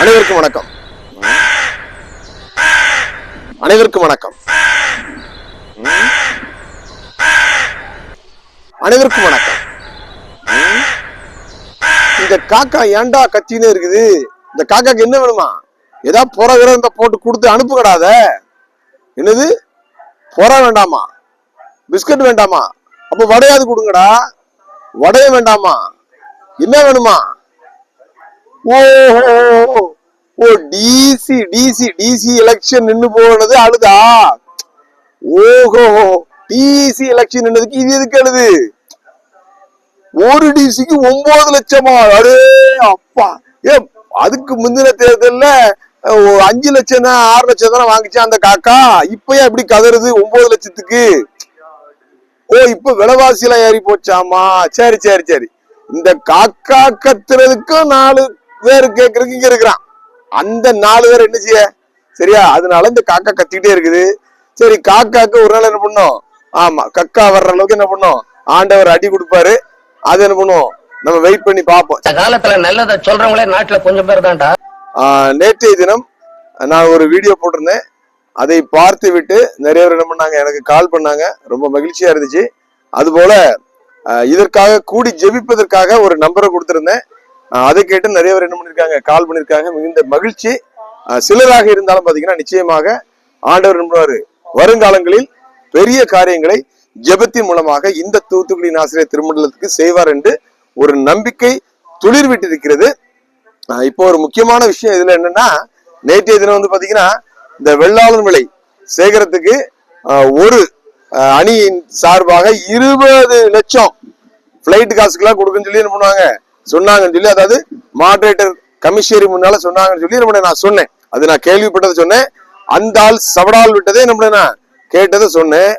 அனைவருக்கும் வணக்கம். அனைவருக்கும் வணக்கம். அனைவருக்கும் வணக்கம். இந்த காக்கா ஏன்டா கத்தின்னு இருக்குது? இந்த காக்காக்கு என்ன வேணுமா? ஏதாவது புற விரந்த போட்டு கொடுத்து அனுப்புகடாத என்னது? புற வேண்டாமா? பிஸ்கட் வேண்டாமா? அப்ப வடையாவது கொடுங்கடா. வடைய வேண்டாமா? என்ன வேணுமா? ஓஹோ. ஓ டிசி டிசி டிசி எலெக்ஷன் நின்னு போனது அழுதா ஓஹோ. டிசி எலெக்ஷன் நின்றதுக்கு இது எதுக்கு அழுது ஒரு டிசிக்கு ஒன்பது லட்சமா? அடே அப்பா. ஏ அதுக்கு முந்தின தேர்தல்ல அஞ்சு லட்சம் தான் ஆறு லட்சம் தானே வாங்கிச்சு அந்த காக்கா. இப்பயே ஏன் இப்படி கதறுது ஒன்பது லட்சத்துக்கு? ஓ இப்ப விலைவாசி எல்லாம் ஏறி போச்சாமா? சரி சரி சரி. இந்த காக்கா கத்துறதுக்கும் நாலு பேர் கேக்குறதுக்கு இங்க இருக்கிறான். அந்த நாலு பேர் என்ன செய்ய? சரியா? அதனால இந்த காக்கா கத்திக்கிட்டே இருக்குது. சரி காக்காக்கு ஒரு நாள் என்ன பண்ணும்? ஆமா கக்கா வர்ற அளவுக்கு என்ன பண்ணும்? ஆண்டவர் அடி கொடுப்பாரு. அது என்ன பண்ணுவோம் நம்ம வெயிட் பண்ணி பார்ப்போம். காலத்துல நல்லதை சொல்றவங்களே நாட்டுல கொஞ்சம் பேர் தான்டா. நேற்றைய தினம் நான் ஒரு வீடியோ போட்டிருந்தேன். அதை பார்த்து விட்டு நிறைய பேர் என்ன பண்ணாங்க? எனக்கு கால் பண்ணாங்க. ரொம்ப மகிழ்ச்சியா இருந்துச்சு. அதுபோல இதற்காக கூடி ஜெபிப்பதற்காக ஒரு நம்பரை கொடுத்திருந்தேன். அதை கேட்டு நிறைய பேர் என்ன பண்ணிருக்காங்க கால் பண்ணிருக்காங்க. மிகுந்த மகிழ்ச்சி. சிலராக இருந்தாலும் பாத்தீங்கன்னா நிச்சயமாக ஆண்டவர் நம்புவாரு வருங்காலங்களில் பெரிய காரியங்களை ஜெபத்தின் மூலமாக இந்த தூத்துக்குடி ஆசிரியர் திருமண்டலத்துக்கு செய்வார் என்று ஒரு நம்பிக்கை துளிர் விட்டிருக்கிறது இப்போ ஒரு முக்கியமான விஷயம் இதுல என்னன்னா நேற்றைய தினம் வந்து பாத்தீங்கன்னா இந்த வெள்ளாளன் விலை சேகரத்துக்கு ஒரு அணியின் சார்பாக இருபது லட்சம் பிளைட் காசுக்கெல்லாம் கொடுக்குன்னு சொல்லி என்ன பண்ணுவாங்க சொன்னாங்கன்னு சொல்லி அதாவது மாடரேட்டர் கமிஷனரி முன்னால சொன்னாங்கன்னு சொல்லி நம்ம நான் சொன்னேன். அது நான் கேள்விப்பட்டதை சொன்னேன். அந்த ஆள் சவடால் விட்டதே நம்மளை நான் கேட்டதை சொன்னேன்.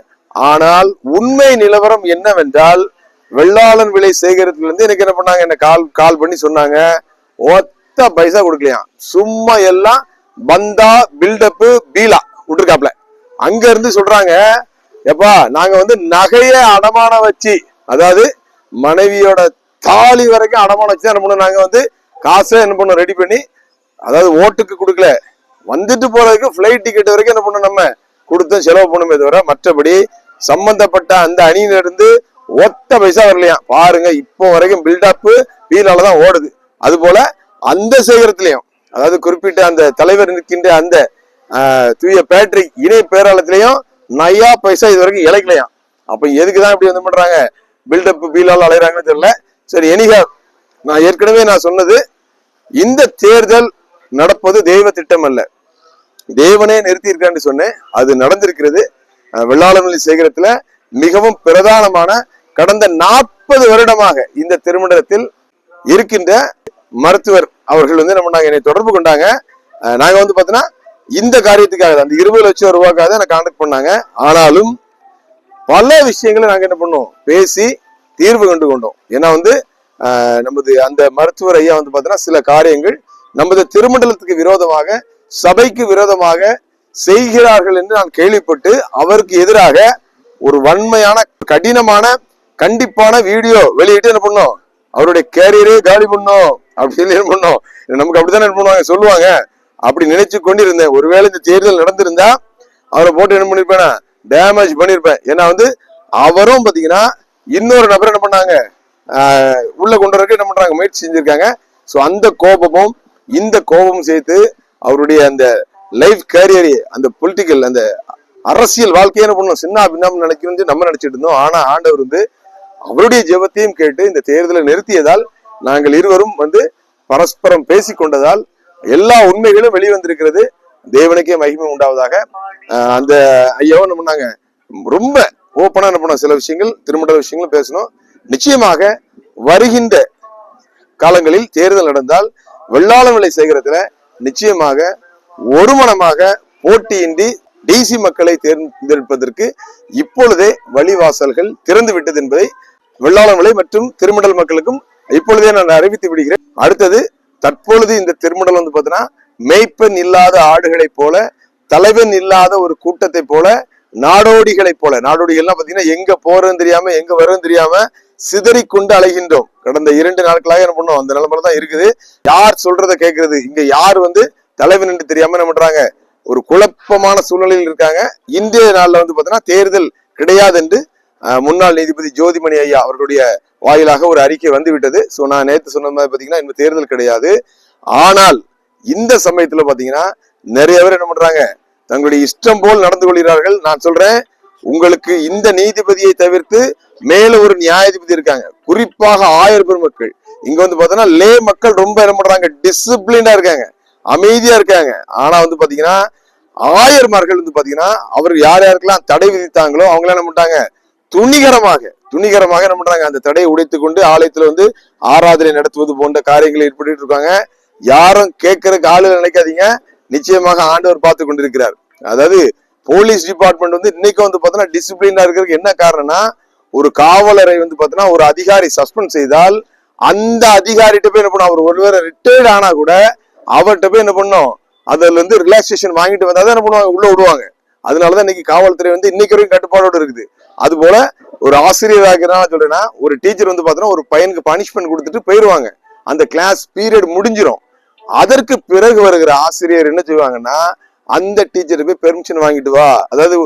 ஆனால் உண்மை நிலவரம் என்னவென்றால் வெள்ளாளன் விலை சேகரத்துல இருந்து எனக்கு என்ன பண்ணாங்க? என்ன கால் கால் பண்ணி சொன்னாங்க. ஒத்த பைசா கொடுக்கலையாம் சும்மா எல்லாம் பந்தா பில்டப்பு பீலா விட்டுருக்காப்ல. அங்க இருந்து சொல்றாங்க எப்பா நாங்க வந்து நகைய அடமானம் வச்சு அதாவது மனைவியோட தாலி வரைக்கும் அடமானம் வச்சு தான் என்ன பண்ணோம் நாங்க வந்து காசை என்ன பண்ணோம் ரெடி பண்ணி அதாவது ஓட்டுக்கு கொடுக்கல. வந்துட்டு போறதுக்கு ஃப்ளைட் டிக்கெட் வரைக்கும் என்ன பண்ணோம் நம்ம? கொடுத்து செலவு பண்ணுமே தவிர மற்றபடி சம்பந்தப்பட்ட அந்த அணியில இருந்து ஒத்த பைசா வரலையாம் பாருங்க இப்போ வரைக்கும் பில்டப் வீலால தான் ஓடுது. அது போல அந்த சேகரத்திலையும் அதாவது குறிப்பிட்ட அந்த தலைவர் நிற்கின்ற அந்த தூய பேட்ரிக் இணை பேராளத்திலையும் நையா பைசா இது வரைக்கும் இழைக்கலையாம் அப்ப எதுக்குதான் இப்படி வந்து பண்றாங்க? பில்டப் பீலால் அலைறாங்கன்னு தெரியல. சரி எனிகா நான் ஏற்கனவே நான் சொன்னது இந்த தேர்தல் நடப்பது தெய்வ திட்டம் அல்ல. தேவனே நிறுத்தி இருக்கான்னு சொன்னேன். அது நடந்திருக்கிறது. வெள்ளாளமல்லி சேகரத்துல மிகவும் பிரதானமான கடந்த நாற்பது வருடமாக இந்த திருமணத்தில் இருக்கின்ற மருத்துவர் அவர்கள் வந்து நம்ம நாங்க என்னை தொடர்பு கொண்டாங்க. நாங்க வந்து பாத்தீங்கன்னா இந்த காரியத்துக்காக அந்த இருபது லட்சம் ரூபாய்க்காக தான் கான்டாக்ட் பண்ணாங்க. ஆனாலும் பல விஷயங்களை நாங்க என்ன பண்ணோம்? பேசி தீர்வு கண்டு கொண்டோம். ஏன்னா வந்து நமது அந்த மருத்துவர் ஐயா வந்து பார்த்தீங்கன்னா சில காரியங்கள் நமது திருமண்டலத்துக்கு விரோதமாக சபைக்கு விரோதமாக செய்கிறார்கள் என்று நான் கேள்விப்பட்டு அவருக்கு எதிராக ஒரு வன்மையான கடினமான கண்டிப்பான வீடியோ வெளியிட்டு என்ன பண்ணோம்? அவருடைய கேரியரே காலி பண்ணோம். அப்படி சொல்லி என்ன பண்ணோம்? நமக்கு அப்படித்தானே என்ன பண்ணுவாங்க? சொல்லுவாங்க. அப்படி நினைச்சு கொண்டிருந்தேன். ஒருவேளை இந்த தேர்தல் நடந்திருந்தா அவரை போட்டு என்ன பண்ணிருப்பேன்? டேமேஜ் பண்ணிருப்பேன். ஏன்னா வந்து அவரும் பாத்தீங்கன்னா இன்னொரு நபர் என்ன பண்ணாங்க? உள்ள கொண்டு வரக்கு என்ன பண்றாங்க? முயற்சி செஞ்சிருக்காங்க. ஸோ அந்த கோபமும் இந்த கோபமும் சேர்த்து அவருடைய அந்த லைஃப் கேரியர் அந்த பொலிட்டிக்கல் அந்த அரசியல் வாழ்க்கையை என்ன பண்ணணும்? சின்ன பின்னாம் நினைக்கணும் நம்ம நினைச்சிட்டு இருந்தோம். ஆனா ஆண்டவர் வந்து அவருடைய ஜெபத்தையும் கேட்டு இந்த தேர்தலை நிறுத்தியதால் நாங்கள் இருவரும் வந்து பரஸ்பரம் பேசிக்கொண்டதால் எல்லா உண்மைகளும் வெளிவந்திருக்கிறது. தேவனுக்கே மகிமை உண்டாவதாக. அந்த ஐயாவும் என்ன பண்ணாங்க? ரொம்ப ஓப்பனாக என்ன பண்ணோம்? சில விஷயங்கள் திருமண விஷயங்களும் பேசணும் நிச்சயமாக வருகின்ற காலங்களில் தேர்தல் நடந்தால் வெள்ளாளம் விலை சேகரத்தில் நிச்சயமாக ஒருமனமாக போட்டியின்றி டிசி மக்களை தேர்ந்தெடுப்பதற்கு இப்பொழுதே வழிவாசல்கள் திறந்து விட்டது என்பதை வெள்ளாளம் விலை மற்றும் திருமண்டல் மக்களுக்கும் இப்பொழுதே நான் அறிவித்து விடுகிறேன். அடுத்தது தற்பொழுது இந்த திருமண்டல் வந்து பார்த்தீங்கன்னா மெய்ப்பெண் இல்லாத ஆடுகளைப் போல தலைவன் இல்லாத ஒரு கூட்டத்தை போல நாடோடிகளைப் போல. நாடோடிகள்லாம் பாத்தீங்கன்னா எங்க போறதுன்னு தெரியாம எங்க வரும் தெரியாம சிதறிக்கொண்டு அலைகின்றோம். கடந்த இரண்டு நாட்களாக என்ன பண்ணோம் அந்த நிலைமையில தான் இருக்குது. யார் சொல்றதை கேட்கறது? இங்க யார் வந்து தலைவன் என்று தெரியாம என்ன பண்றாங்க? ஒரு குழப்பமான சூழ்நிலையில் இருக்காங்க. இன்றைய நாள்ல வந்து பாத்தீங்கன்னா தேர்தல் கிடையாது என்று முன்னாள் நீதிபதி ஜோதிமணி ஐயா அவர்களுடைய வாயிலாக ஒரு அறிக்கை வந்து விட்டது சோ நான் நேத்து சொன்ன மாதிரி பாத்தீங்கன்னா இன்னும் தேர்தல் கிடையாது. ஆனால் இந்த சமயத்துல பாத்தீங்கன்னா நிறைய பேர் என்ன பண்றாங்க? தங்களுடைய இஷ்டம் போல் நடந்து கொள்கிறார்கள். நான் சொல்றேன் உங்களுக்கு இந்த நீதிபதியை தவிர்த்து மேல ஒரு நியாயாதிபதி இருக்காங்க. குறிப்பாக ஆயர் பெருமக்கள். இங்க வந்து பாத்தீங்கன்னா லே மக்கள் ரொம்ப என்ன பண்றாங்க? டிசிப்ளினா இருக்காங்க. அமைதியா இருக்காங்க. ஆனா வந்து பாத்தீங்கன்னா ஆயர்மார்கள் வந்து பாத்தீங்கன்னா அவர் யார் யாருக்கெல்லாம் தடை விதித்தாங்களோ அவங்களாம் என்ன பண்ணிட்டாங்க துணிகரமாக துணிகரமாக என்ன பண்றாங்க? அந்த தடையை உடைத்து கொண்டு ஆலயத்துல வந்து ஆராதனை நடத்துவது போன்ற காரியங்களை ஈடுபட்டு இருக்காங்க. யாரும் கேட்கறதுக்கு ஆளு நினைக்காதீங்க. நிச்சயமாக ஆண்டவர் பார்த்து கொண்டிருக்கிறார். அதாவது போலீஸ் டிபார்ட்மெண்ட் வந்து இன்னைக்கு வந்து பார்த்தோன்னா டிசிப்ளினா இருக்கிறதுக்கு என்ன காரணம்னா ஒரு காவலரை வந்து பார்த்தோன்னா ஒரு அதிகாரி சஸ்பெண்ட் செய்தால் அந்த அதிகாரிகிட்ட போய் என்ன பண்ணும்? அவர் ஒருவேளை ரிட்டையர்ட் ஆனா கூட அவர்கிட்ட போய் என்ன பண்ணும்? அதுல இருந்து ரிலாக்ஸேஷன் வாங்கிட்டு வந்தா தான் என்ன பண்ணுவாங்க? உள்ள விடுவாங்க. அதனாலதான் இன்னைக்கு காவல்துறை வந்து இன்னைக்கு வரைக்கும் கட்டுப்பாடோடு இருக்குது. அது போல ஒரு ஆசிரியர் இருக்கிறனால சொல்றேன்னா ஒரு டீச்சர் வந்து பார்த்தீங்கன்னா ஒரு பையனுக்கு பனிஷ்மெண்ட் கொடுத்துட்டு போயிடுவாங்க அந்த கிளாஸ் பீரியட் முடிஞ்சிரும். அதற்கு பிறகு வருகிற ஆசிரியர் என்ன செய்வாங்கன்னா அந்த டீச்சர் போய் பெர்மிஷன் வாங்கிட்டு வா. அதாவது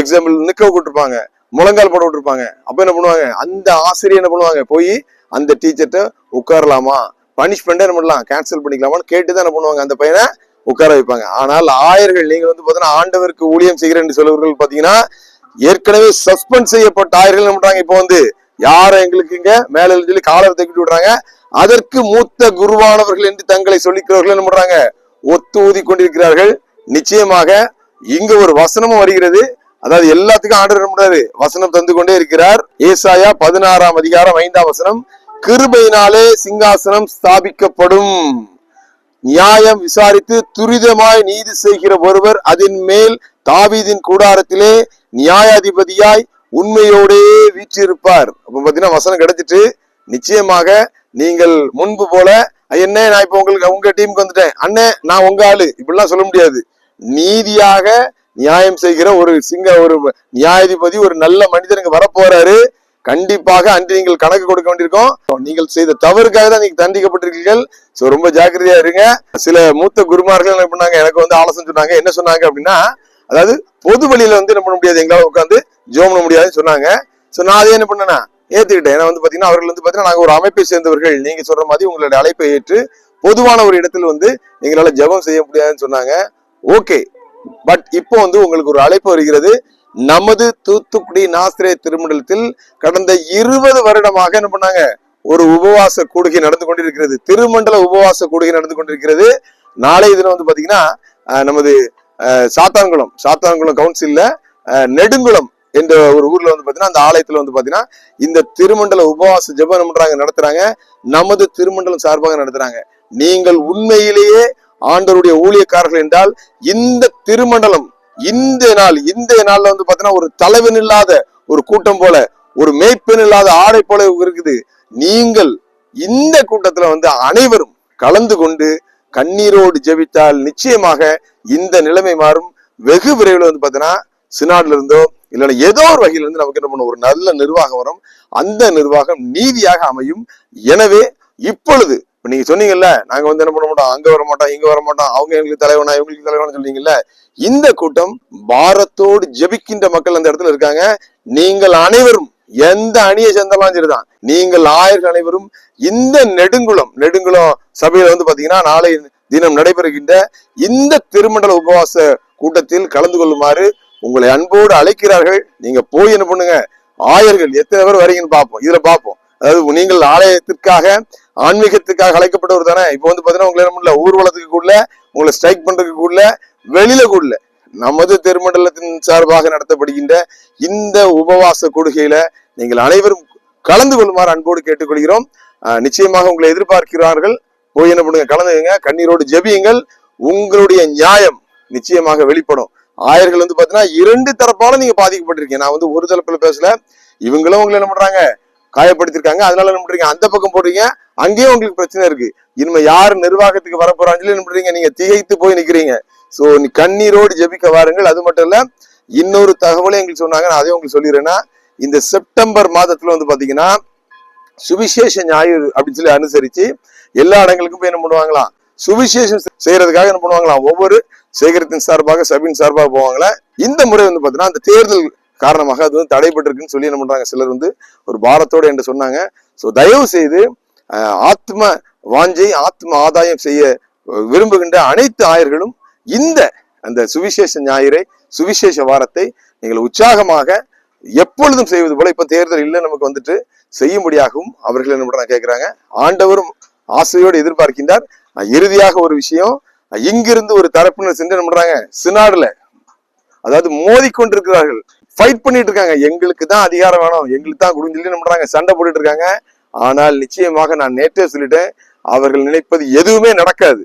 எக்ஸாம்பிள் நிக்க விட்டுருப்பாங்க முழங்கால் போட விட்டுருப்பாங்க. அப்போ என்ன பண்ணுவாங்க? அந்த ஆசிரியர் என்ன பண்ணுவாங்க? போய் அந்த டீச்சர்கிட்ட உட்காரலாமா? பனிஷ்மெண்ட் என்ன பண்ணலாம்? கேன்சல் பண்ணிக்கலாமான்னு கேட்டு தான் என்ன பண்ணுவாங்க? அந்த பையனை உட்கார வைப்பாங்க. ஆனால் ஆயர்கள் நீங்கள் வந்து பார்த்தீங்கன்னா ஆண்டவருக்கு ஊழியம் செய்கிறேன் என்று சொல்லுவர்கள் பார்த்தீங்கன்னா ஏற்கனவே சஸ்பெண்ட் செய்யப்பட்ட ஆயர்கள் என்ன பண்றாங்க? இப்போ வந்து யாரும் எங்களுக்கு இங்க மேல சொல்லி காலர் தூக்கிட்டு விடுறாங்க அதற்கு மூத்த குருவானவர்கள் என்று தங்களை சொல்லிக்கிறவர்கள் என்ன பண்றாங்க? ஒத்து ஊதி கொண்டிருக்கிறார்கள். நிச்சயமாக இங்க ஒரு வசனமும் வருகிறது. அதாவது எல்லாத்துக்கும் ஆண்டவர் என்ன முடியாது வசனம் தந்து கொண்டே இருக்கிறார். ஏசாயா பதினாறாம் அதிகாரம் ஐந்தாம் வசனம் கிருபையினாலே சிங்காசனம் ஸ்தாபிக்கப்படும். நியாயம் விசாரித்து துரிதமாய் நீதி செய்கிற ஒருவர் அதன் மேல் தாவீதின் கூடாரத்திலே நியாயாதிபதியாய் உண்மையோடே வீற்றிருப்பார். அப்ப பாத்தீங்கன்னா வசனம் கிடைச்சிட்டு நிச்சயமாக நீங்கள் முன்பு போல என்ன நான் இப்ப உங்களுக்கு உங்க டீமுக்கு வந்துட்டேன். அண்ணே நான் உங்க ஆளு. இப்படிலாம் சொல்ல முடியாது. நீதியாக நியாயம் செய்கிற ஒரு சிங்க ஒரு நியாயாதிபதி ஒரு நல்ல மனிதனுக்கு வரப்போறாரு. கண்டிப்பாக அன்று நீங்கள் கணக்கு கொடுக்க வேண்டியிருக்கோம். நீங்கள் செய்த தவறுக்காக தான் நீங்க தண்டிக்கப்பட்டிருக்கீர்கள். சோ ரொம்ப ஜாக்கிரதையா இருங்க. சில மூத்த குருமார்கள் என்ன பண்ணாங்க? எனக்கு வந்து ஆலோசனை சொன்னாங்க. என்ன சொன்னாங்க அப்படின்னா அதாவது பொது வழியில வந்து என்ன பண்ண முடியாது. எங்களால உட்காந்து ஜோம் பண்ண முடியாதுன்னு சொன்னாங்க. சோ நான் அதே என்ன பண்ணேன்னா ஏத்துக்கிட்டேன். ஏன்னா வந்து பாத்தீங்கன்னா அவர்கள் வந்து பாத்தீங்கன்னா நாங்க ஒரு அமைப்பை சேர்ந்தவர்கள். நீங்க சொல்ற மாதிரி உங்களுடைய அழைப்பை ஏற்று பொதுவான ஒரு இடத்துல வந்து எங்களால ஜெபம் செய்ய முடியாதுன்னு சொன்னாங்க. ஓகே பட் இப்போ வந்து உங்களுக்கு ஒரு அழைப்பு வருகிறது. நமது தூத்துக்குடி நாசிரே திருமண்டலத்தில் கடந்த இருபது வருடமாக என்ன பண்ணாங்க? ஒரு உபவாச கூடுகை நடந்து கொண்டிருக்கிறது. திருமண்டல உபவாச கூடுகை நடந்து கொண்டிருக்கிறது. நாளைய தினம் வந்து பாத்தீங்கன்னா நமது சாத்தான்குளம் சாத்தான்குளம் கவுன்சில்ல நெடுங்குளம் என்ற ஒரு ஊர்ல வந்து பாத்தீங்கன்னா அந்த ஆலயத்துல வந்து பாத்தீங்கன்னா இந்த திருமண்டல உபவாச ஜெபம் பண்றாங்க? நடத்துறாங்க. நமது திருமண்டலம் சார்பாக நடத்துறாங்க. நீங்கள் உண்மையிலேயே ஆண்டருடைய ஊழியக்காரர்கள் என்றால் இந்த திருமண்டலம் இந்த நாள் இந்த நாள்ல வந்து பாத்தீங்கன்னா ஒரு தலைவன் இல்லாத ஒரு கூட்டம் போல ஒரு மேய்ப்பெண் இல்லாத ஆடை போல இருக்குது. நீங்கள் இந்த கூட்டத்துல வந்து அனைவரும் கலந்து கொண்டு கண்ணீரோடு ஜெபித்தால் நிச்சயமாக இந்த நிலைமை மாறும். வெகு விரைவில் வந்து பாத்தீங்கன்னா சினாட்ல இருந்தோ இல்லைன்னா ஏதோ ஒரு வகையில இருந்து நமக்கு என்ன பண்ணும்? ஒரு நல்ல நிர்வாகம் வரும். அந்த நிர்வாகம் நீதியாக அமையும். எனவே இப்பொழுது இப்ப நீங்க சொன்னீங்கல்ல நாங்க வந்து என்ன பண்ண மாட்டோம்? அங்க வர மாட்டோம் இங்க வர மாட்டோம் அவங்க எங்களுக்கு தலைவனா இவங்களுக்கு தலைவனா சொன்னீங்கல்ல இந்த கூட்டம் பாரத்தோடு ஜெபிக்கின்ற மக்கள் அந்த இடத்துல இருக்காங்க. நீங்கள் அனைவரும் எந்த அணியை சேர்ந்தாலும் சரிதான். நீங்கள் ஆயர்கள் அனைவரும் இந்த நெடுங்குளம் நெடுங்குளம் சபையில வந்து பாத்தீங்கன்னா நாளை தினம் நடைபெறுகின்ற இந்த திருமண்டல உபவாச கூட்டத்தில் கலந்து கொள்ளுமாறு உங்களை அன்போடு அழைக்கிறார்கள். நீங்க போய் என்ன பண்ணுங்க? ஆயர்கள் எத்தனை பேர் வரீங்கன்னு பார்ப்போம். இதுல பார்ப்போம். அதாவது நீங்கள் ஆலயத்திற்காக ஆன்மீகத்துக்காக அழைக்கப்பட்டவர் தானே? இப்போ வந்து பார்த்தீங்கன்னா உங்களை என்ன ஊர்வலத்துக்கு கூட உங்களை ஸ்ட்ரைக் பண்றதுக்கு கூட வெளியில கூட நமது திருமண்டலத்தின் சார்பாக நடத்தப்படுகின்ற இந்த உபவாச கொடுகையில நீங்கள் அனைவரும் கலந்து கொள்ளுமாறு அன்போடு கேட்டுக்கொள்கிறோம். நிச்சயமாக உங்களை எதிர்பார்க்கிறார்கள். போய் என்ன பண்ணுங்க கலந்துங்க கண்ணீரோடு ஜெபியுங்கள். உங்களுடைய நியாயம் நிச்சயமாக வெளிப்படும். ஆயர்கள் வந்து பாத்தீங்கன்னா இரண்டு தரப்பாலும் நீங்க பாதிக்கப்பட்டிருக்கீங்க. நான் வந்து ஒரு தரப்புல பேசல. இவங்களும் உங்களை என்ன பண்றாங்க? காயப்படுத்திருக்காங்க. அதனால என்ன பண்றீங்க? அந்த பக்கம் போடுறீங்க. அங்கேயும் உங்களுக்கு பிரச்சனை இருக்கு. இனிமே யார் நிர்வாகத்துக்கு வர சொல்லி என்ன பண்றீங்க? நீங்க திகைத்து போய் நிக்கிறீங்க. சோ நீ கண்ணீரோடு ஜெபிக்க வாருங்கள். அது மட்டும் இல்ல இன்னொரு தகவலை எங்களுக்கு சொன்னாங்க. நான் அதையும் உங்களுக்கு சொல்லிடுறேன்னா இந்த செப்டம்பர் மாதத்துல வந்து பாத்தீங்கன்னா சுவிசேஷ ஞாயிறு அப்படின்னு சொல்லி அனுசரிச்சு எல்லா இடங்களுக்கும் போய் என்ன பண்ணுவாங்களாம் சுவிசேஷம் செய்யறதுக்காக என்ன பண்ணுவாங்களாம் ஒவ்வொரு சேகரத்தின் சார்பாக சபின் சார்பாக போவாங்களா? இந்த முறை வந்து பாத்தீங்கன்னா அந்த தேர்தல் காரணமாக அது வந்து தடைபட்டிருக்குன்னு சொல்லி என்ன பண்றாங்க? சிலர் வந்து ஒரு பாரத்தோட என்று சொன்னாங்க. ஸோ தயவு செய்து ஆத்ம வாஞ்சை ஆத்ம ஆதாயம் செய்ய விரும்புகின்ற அனைத்து ஆயர்களும் இந்த அந்த சுவிசேஷ ஞாயிறை சுவிசேஷ வாரத்தை நீங்கள் உற்சாகமாக எப்பொழுதும் செய்வது போல இப்ப தேர்தல் இல்லை நமக்கு வந்துட்டு செய்யும்படியாகவும் அவர்கள் என்ன பண்றாங்க கேட்கிறாங்க ஆண்டவரும் ஆசையோடு எதிர்பார்க்கின்றார். இறுதியாக ஒரு விஷயம் இங்கிருந்து ஒரு தரப்பினர் சென்று என்ன பண்றாங்க? சினாடுல அதாவது மோதி கொண்டிருக்கிறார்கள் ஃபைட் பண்ணிட்டு இருக்காங்க எங்களுக்கு தான் அதிகாரம் வேணும். எங்களுக்கு தான் கொடுன்னு சொல்லி பண்றாங்க சண்டை போட்டுட்டு இருக்காங்க ஆனால் நிச்சயமாக நான் நேற்றே சொல்லிட்டேன். அவர்கள் நினைப்பது எதுவுமே நடக்காது.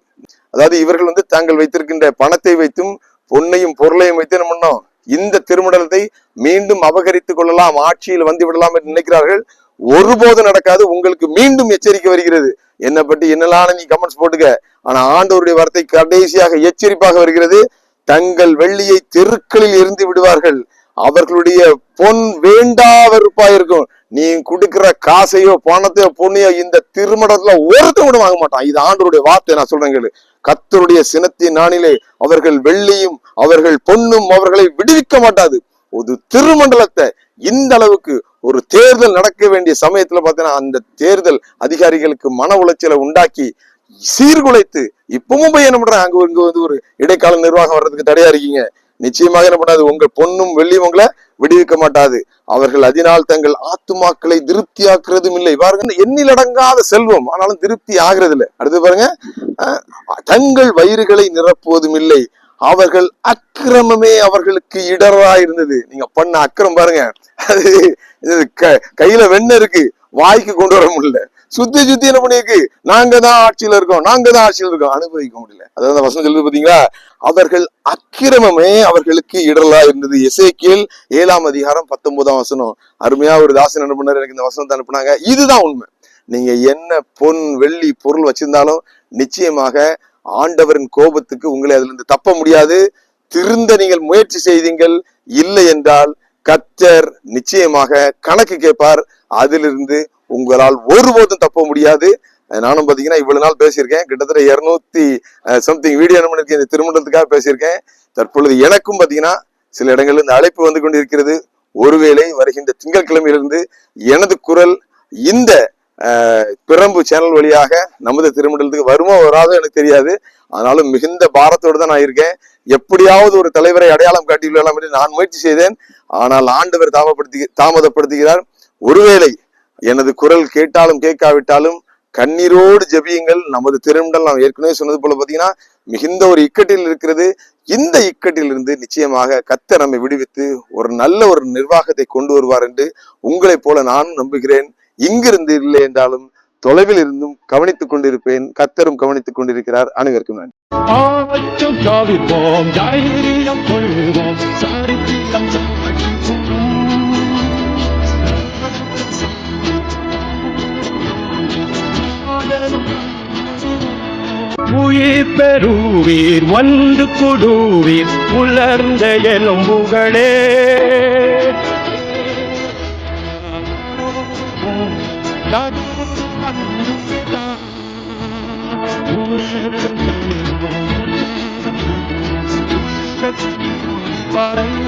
அதாவது இவர்கள் வந்து தாங்கள் வைத்திருக்கின்ற பணத்தை வைத்தும் பொன்னையும் பொருளையும் வைத்து என்ன பண்ணோம்? இந்த திருமணத்தை மீண்டும் அபகரித்துக் கொள்ளலாம். ஆட்சியில் வந்து விடலாம் என்று நினைக்கிறார்கள். ஒருபோதும் நடக்காது. உங்களுக்கு மீண்டும் எச்சரிக்கை வருகிறது. என்னை பற்றி என்னெல்லாம் நீ கமெண்ட்ஸ் போட்டுக்க? ஆனா ஆண்டவருடைய வார்த்தை கடைசியாக எச்சரிப்பாக வருகிறது. தங்கள் வெள்ளியை தெருக்களில் இருந்து விடுவார்கள். அவர்களுடைய பொன் வேண்டா வெறுப்பா இருக்கும். நீ கொடுக்கிற காசையோ பணத்தையோ பொண்ணையோ இந்த திருமணத்துல ஒருத்தன் கூட வாங்க மாட்டான். இது ஆண்டருடைய வார்த்தை நான் சொல்றேன் கேளு. கத்தருடைய சினத்தின் நாளிலே அவர்கள் வெள்ளியும் அவர்கள் பொண்ணும் அவர்களை விடுவிக்க மாட்டாது. ஒரு திருமண்டலத்தை இந்த அளவுக்கு ஒரு தேர்தல் நடக்க வேண்டிய சமயத்துல பார்த்தீங்கன்னா அந்த தேர்தல் அதிகாரிகளுக்கு மன உளைச்சலை உண்டாக்கி சீர்குலைத்து இப்பவும் போய் என்ன பண்றாங்க? அங்க இங்க வந்து ஒரு இடைக்கால நிர்வாகம் வர்றதுக்கு தடையா இருக்கீங்க. நிச்சயமாக என்ன பண்ணாது உங்கள் பொண்ணும் வெள்ளியும் உங்களை விடுவிக்க மாட்டாது. அவர்கள் அதனால் தங்கள் ஆத்துமாக்களை திருப்தியாக்குறதும் இல்லை. பாருங்க எண்ணிலடங்காத செல்வம் ஆனாலும் திருப்தி ஆகிறது இல்லை அடுத்து பாருங்க தங்கள் வயிறுகளை நிரப்புவதும் இல்லை. அவர்கள் அக்கிரமமே அவர்களுக்கு இடரா இருந்தது. நீங்க பண்ண அக்கிரம் பாருங்க. அது க- கையில வெண்ண இருக்கு வாய்க்கு கொண்டு வர முடியல. சுத்தி சுத்தி என்ன பண்ணிருக்கு நாங்க தான் ஆட்சியில இருக்கோம். நாங்க தான் ஆட்சியில இருக்கோம். அனுபவிக்க முடியல. அதாவது அந்த வசனம் சொல்லுது பாத்தீங்களா? அவர்கள் அக்கிரமமே அவர்களுக்கு இடலா இருந்தது. இசைக்கீழ் ஏழாம் அதிகாரம் பத்தொன்பதாம் வசனம். அருமையா ஒரு தாசன் என்ன பண்ணாரு? எனக்கு இந்த வசனத்தை அனுப்புனாங்க. இதுதான் உண்மை. நீங்க என்ன பொன் வெள்ளி பொருள் வச்சிருந்தாலும் நிச்சயமாக ஆண்டவரின் கோபத்துக்கு உங்களை அதுல இருந்து தப்ப முடியாது. திருந்த நீங்கள் முயற்சி செய்தீங்கள். இல்லை என்றால் கத்தர் நிச்சயமாக கணக்கு கேட்பார். அதிலிருந்து உங்களால் ஒருபோதும் தப்ப முடியாது. நானும் பார்த்தீங்கன்னா இவ்வளவு நாள் பேசியிருக்கேன். கிட்டத்தட்ட இருநூத்தி சம்திங் வீடியோ என்ன பண்ணிருக்கேன் இந்த திருமணத்துக்காக பேசியிருக்கேன். தற்பொழுது எனக்கும் பார்த்தீங்கன்னா சில இடங்கள்ல இந்த அழைப்பு வந்து கொண்டிருக்கிறது. ஒருவேளை வருகின்ற திங்கட்கிழமையிலிருந்து எனது குரல் இந்த பிரம்பு சேனல் வழியாக நமது திருமண்டலத்துக்கு வருமோ வராதோ எனக்கு தெரியாது. ஆனாலும் மிகுந்த பாரத்தோடு தான் நான் இருக்கேன். எப்படியாவது ஒரு தலைவரை அடையாளம் காட்டி விடலாம் என்று நான் முயற்சி செய்தேன். ஆனால் ஆண்டவர் தாமப்படுத்தி தாமதப்படுத்துகிறார். ஒருவேளை எனது குரல் கேட்டாலும் கேட்காவிட்டாலும் கண்ணீரோடு ஜெபியுங்கள். நமது திருமண்டல் நான் ஏற்கனவே சொன்னது போல பார்த்தீங்கன்னா மிகுந்த ஒரு இக்கட்டில் இருக்கிறது. இந்த இக்கட்டிலிருந்து நிச்சயமாக கத்த நம்மை விடுவித்து ஒரு நல்ல ஒரு நிர்வாகத்தை கொண்டு வருவார் என்று உங்களைப் போல நானும் நம்புகிறேன். இங்கிருந்து இல்லை என்றாலும் தொலைவில் இருந்தும் கவனித்துக் கொண்டிருப்பேன். கத்தரும் கவனித்துக் கொண்டிருக்கிறார். அனைவருக்கும் நன்றி. உயிர் பெறுவீர் வந்து கொடுவீர் உலர்ந்த எலும்புகளே Bye.